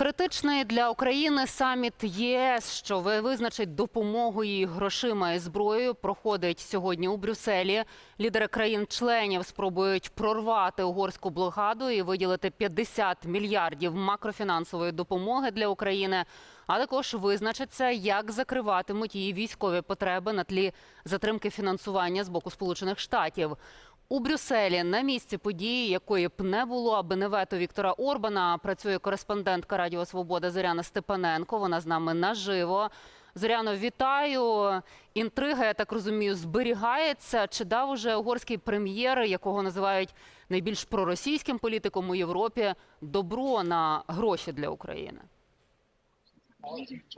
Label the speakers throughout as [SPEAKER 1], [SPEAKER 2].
[SPEAKER 1] Критичний для України саміт ЄС, що ви- визначить допомогу їй грошима і зброєю, проходить сьогодні у Брюсселі. Лідери країн-членів спробують прорвати угорську блокаду і виділити 50 мільярдів макрофінансової допомоги для України. А також визначаться, як закриватимуть її військові потреби на тлі затримки фінансування з боку Сполучених Штатів. У Брюсселі на місці події, якої б не було, аби не вето Віктора Орбана, працює кореспондентка Радіо Свобода Зоряна Степаненко. Вона з нами наживо. Зоряно, вітаю. Інтрига, я так розумію, зберігається. Чи дав уже угорський прем'єр, якого називають найбільш проросійським політиком у Європі, добро на гроші для України?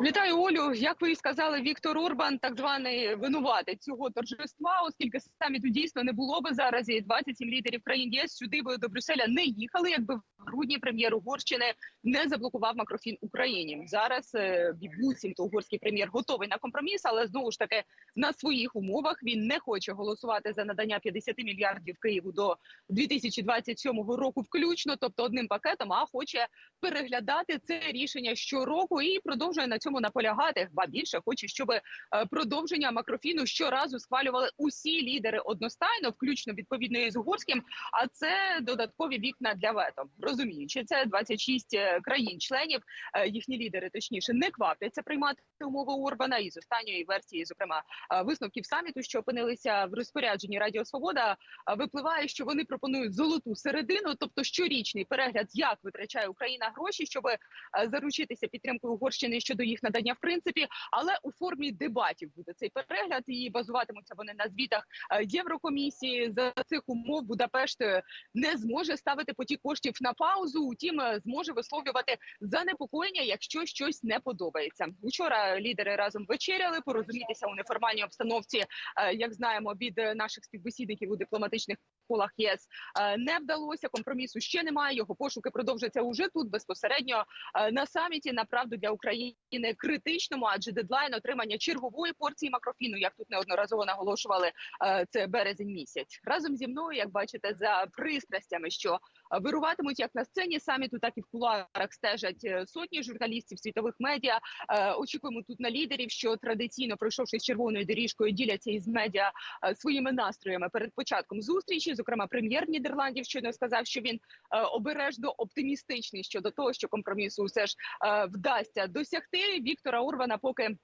[SPEAKER 2] Вітаю Олю. Як ви і сказали, Віктор Орбан, так званий винуватець цього торжества, оскільки саміту дійсно не було би зараз. І 27 лідерів країн ЄС сюди би до Брюсселя не їхали, якби грудні прем'єр Угорщини не заблокував макрофін Україні. Зараз е, буцімто угорський прем'єр готовий на компроміс, але знову ж таки на своїх умовах він не хоче голосувати за надання 50 мільярдів Києву до 2027 року, включно, тобто одним пакетом, а хоче переглядати це рішення щороку і продовжує на цьому наполягати. Ба більше хоче, щоб е, продовження макрофіну щоразу схвалювали усі лідери одностайно, включно відповідно із угорським. А це додаткові вікна для вето. Розуміючи, це 26 країн-членів. е, Їхні лідери точніше не квапляться приймати умови Орбана. І з останньої версії, зокрема, е, висновків саміту, що опинилися в розпорядженні Радіо Свобода, е, випливає, що вони пропонують золоту середину, тобто щорічний перегляд, як витрачає Україна гроші, щоб е, заручитися підтримкою Угорщини щодо їх надання в принципі, але у формі дебатів буде цей перегляд і базуватимуться вони на звітах е, Єврокомісії. За цих умов Будапешт е, не зможе ставити потік коштів на паузу. Утім, е, зможе висловлювати занепокоєння, якщо щось не подобається. Учора лідери разом вечеряли, порозумітися у неформальній обстановці, е, як знаємо, від наших співбесідників у дипломатичних колах ЄС е, не вдалося. Компромісу ще немає. Його пошуки продовжаться уже тут безпосередньо на саміті. Направду для України критичному, адже дедлайн отримання чергової порції макрофіну, як тут неодноразово наголошували, це березень місяць. Разом зі мною, як бачите, за пристрастями, що вируватимуть як на сцені саміту, так і в кулуарах стежать е, сотні журналістів світових медіа. Е, Очікуємо тут на лідерів, що традиційно пройшовшись червоною доріжкою, діляться із медіа е, своїми настроями перед початком зустрічі. Зокрема, прем'єр Нідерландів щойно сказав, що він е, обережно оптимістичний щодо того, що компромісу все ж е, вдасться досягти. Віктора Орбана поки.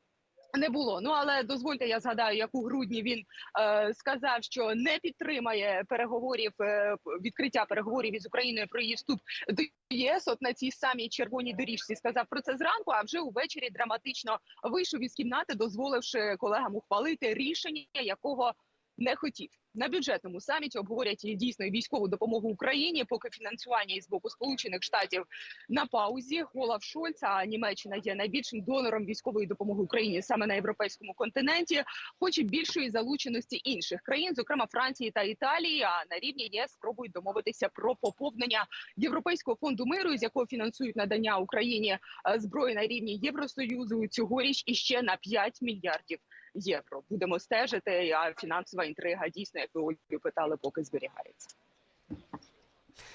[SPEAKER 2] Не було. Ну але дозвольте, я згадаю, як у грудні він е, сказав, що не підтримає переговорів е, відкриття переговорів із Україною про її вступ до ЄС. От на цій самій червоній доріжці сказав про це зранку. А вже увечері драматично вийшов із кімнати, дозволивши колегам ухвалити рішення, якого не хотів. На бюджетному саміті обговорять і дійсно військову допомогу Україні, поки фінансування із боку Сполучених Штатів на паузі. Олаф Шольц, а Німеччина є найбільшим донором військової допомоги Україні саме на європейському континенті. Хоче більшої залученості інших країн, зокрема Франції та Італії. А на рівні ЄС спробують домовитися про поповнення Європейського фонду миру, з якого фінансують надання Україні е, зброї на рівні Євросоюзу цьогоріч іще на 5 мільярдів євро. Будемо стежити. А фінансова інтрига дійсно, як ви Олю питали, поки зберігається.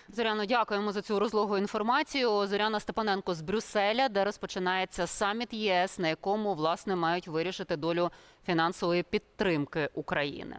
[SPEAKER 1] Зоряно, дякуємо за цю розлогу інформацію. Зоряна Степаненко з Брюсселя, де розпочинається саміт ЄС, на якому власне мають вирішити долю фінансової підтримки України.